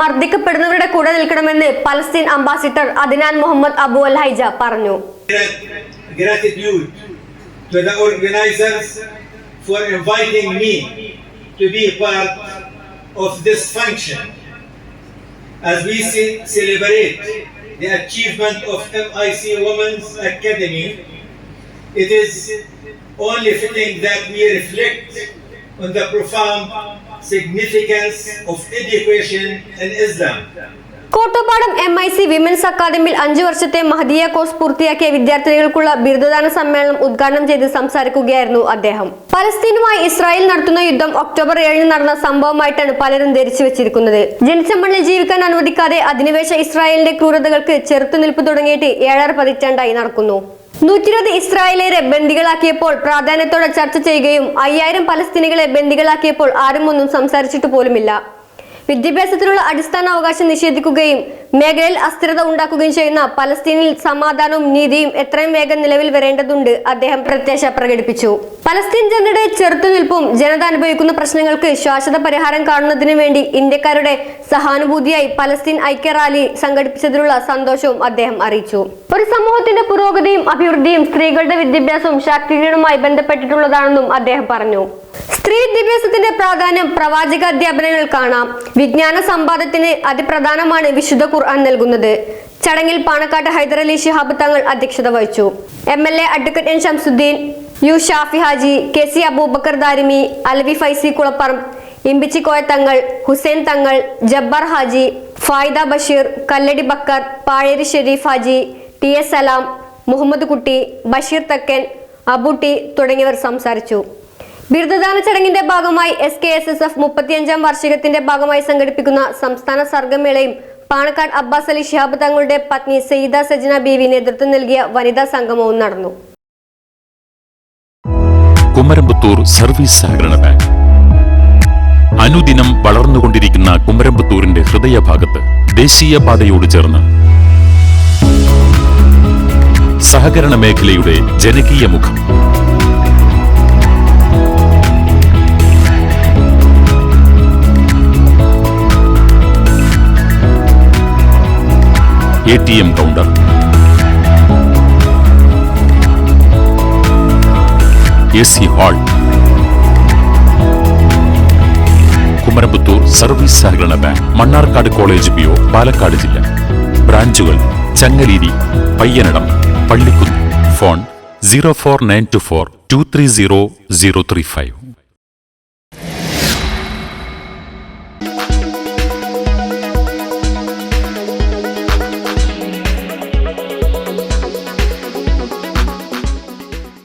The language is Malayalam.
മർദ്ദിക്കപ്പെടുന്നവരുടെ കൂടെ നിൽക്കണമെന്ന് Palestine ambassador Adnan Mohammed Abu Al Haija പറഞ്ഞു as we celebrate the achievement of MIC Women's Academy. It is only fitting that we reflect on the profound significance of education in Islam. Kottappadam M I C women's അക്കാദമിയിൽ അഞ്ചു വർഷത്തെ മഹദിയ കോഴ്സ് പൂർത്തിയാക്കിയ വിദ്യാർത്ഥികൾക്കുള്ള ബിരുദദാന സമ്മേളനം ഉദ്ഘാടനം ചെയ്ത് സംസാരിക്കുകയായിരുന്നു അദ്ദേഹം. പലസ്തീനുമായി ഇസ്രായേൽ നടത്തുന്ന യുദ്ധം ഒക്ടോബർ ഏഴിന് നടന്ന സംഭവമായിട്ടാണ് പലരും ധരിച്ചു വെച്ചിരിക്കുന്നത്. ജനിച്ച മണ്ണിൽ ജീവിക്കാൻ അനുവദിക്കാതെ അധിനിവേശ ഇസ്രായേലിന്റെ ക്രൂരതകൾക്ക് ചെറുത്തുനിൽപ്പ് തുടങ്ങിയിട്ട് ഏഴര പതിറ്റാണ്ടായി നടക്കുന്നു. നൂറ്റിരുപത് ഇസ്രായേലിയരെ ബന്ദികളാക്കിയപ്പോൾ പ്രാധാന്യത്തോടെ ചർച്ച ചെയ്യുകയും അയ്യായിരം പലസ്തീനികളെ ബന്ദികളാക്കിയപ്പോൾ ആരും ഒന്നും സംസാരിച്ചിട്ട് പോലുമില്ല. വിദ്യാഭ്യാസത്തിനുള്ള അടിസ്ഥാന അവകാശം നിഷേധിക്കുകയും മേഖലയിൽ അസ്ഥിരത ഉണ്ടാക്കുകയും ചെയ്യുന്ന പലസ്തീനിൽ സമാധാനവും നീതിയും എത്രയും വേഗം നിലവിൽ വരേണ്ടതുണ്ട് അദ്ദേഹം പ്രത്യാശ പ്രകടിപ്പിച്ചു. പലസ്തീൻ ജനതയുടെ ചെറുത്തുനിൽപ്പും ജനത അനുഭവിക്കുന്ന പ്രശ്നങ്ങൾക്ക് ശാശ്വത പരിഹാരം കാണുന്നതിനു വേണ്ടി ഇന്ത്യക്കാരുടെ സഹാനുഭൂതിയായി പലസ്തീൻ ഐക്യ റാലി സംഘടിപ്പിച്ചതിലുള്ള സന്തോഷവും അദ്ദേഹം അറിയിച്ചു. ഒരു സമൂഹത്തിന്റെ പുരോഗതിയും അഭിവൃദ്ധിയും സ്ത്രീകളുടെ വിദ്യാഭ്യാസവും ശാക്തീകരണവുമായി ബന്ധപ്പെട്ടിട്ടുള്ളതാണെന്നും അദ്ദേഹം പറഞ്ഞു. സ്ത്രീ വിദ്യാഭ്യാസത്തിന്റെ പ്രാധാന്യം പ്രവാചക അധ്യാപനങ്ങൾ കാണാം. വിജ്ഞാന സമ്പാദത്തിന് അതിപ്രധാനമാണ് വിശുദ്ധ ഖുർആൻ നൽകുന്നത്. ചടങ്ങിൽ പാണക്കാട്ട് ഹൈദരലി ശിഹാബ് തങ്ങൾ അധ്യക്ഷത വഹിച്ചു. M L A advocate N Shamsuddin U Shafi Haji K C Aboobacker Darimi Alavi Faizy Kulapparamba Imbichikoya Thangal Hussain Thangal Jabbar Haji Faida Basheer Kalladi Bakkar Pazheri Shareef Haji T S Salam Muhammad Kutty Basheer Thakkan Abutty തുടങ്ങിയവർ സംസാരിച്ചു. ബിരുദദാന ചടങ്ങിന്റെ ഭാഗമായി S K S S F മുപ്പത്തിയഞ്ചാം വാർഷികത്തിന്റെ ഭാഗമായി സംഘടിപ്പിക്കുന്ന സംസ്ഥാന സർഗമേളയും പാണക്കാട് അബ്ബാസ് അലി ഷിഹാബ് തങ്ങളുടെ പത്നി സെയ്ദ സജന ബീവി നേതൃത്വം നൽകിയ വനിതാ സംഗമവും നടന്നു. കുമരമ്പത്തൂർ സർവീസ് സഹകരണ ബാങ്ക്. അനുദിനം വളർന്നുകൊണ്ടിരിക്കുന്ന കുമരമ്പത്തൂരിന്റെ ഹൃദയഭാഗത്ത് ദേശീയപാതയോട് ചേർന്ന് സഹകരണ മേഖലയുടെ ജനകീയ മുഖം. A T M counter. A C hall. Service സഹകരണ bank Mannarkkad college P O Palakkad ജില്ല. ബ്രാഞ്ചുകൾ Changaleri Payyanadam Pallikkunnu. Phone zero four nine two four two three zero zero three five.